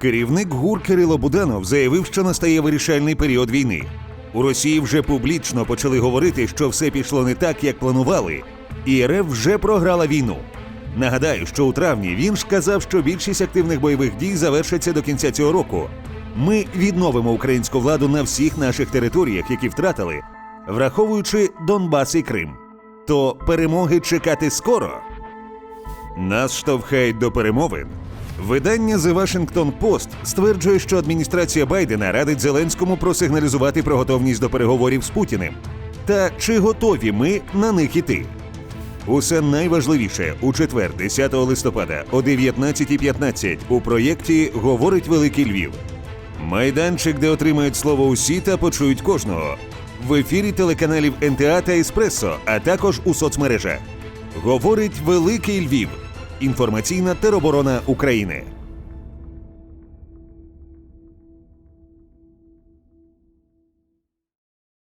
Керівник ГУР Кирило Буданов заявив, що настає вирішальний період війни. У Росії вже публічно почали говорити, що все пішло не так, як планували, і РФ вже програла війну. Нагадаю, що у травні він ж казав, що більшість активних бойових дій завершаться до кінця цього року. Ми відновимо українську владу на всіх наших територіях, які втратили, враховуючи Донбас і Крим. То перемоги чекати скоро. Нас штовхають до перемовин. Видання The Washington Post стверджує, що адміністрація Байдена радить Зеленському просигналізувати про готовність до переговорів з Путіним. Та чи готові ми на них іти? Усе найважливіше у четвер, 10 листопада о 19.15 у проєкті Говорить Великий Львів. Майданчик, де отримають слово усі та почують кожного. В ефірі телеканалів НТА та Еспресо, а також у соцмережах. Говорить Великий Львів. Інформаційна тероборона України.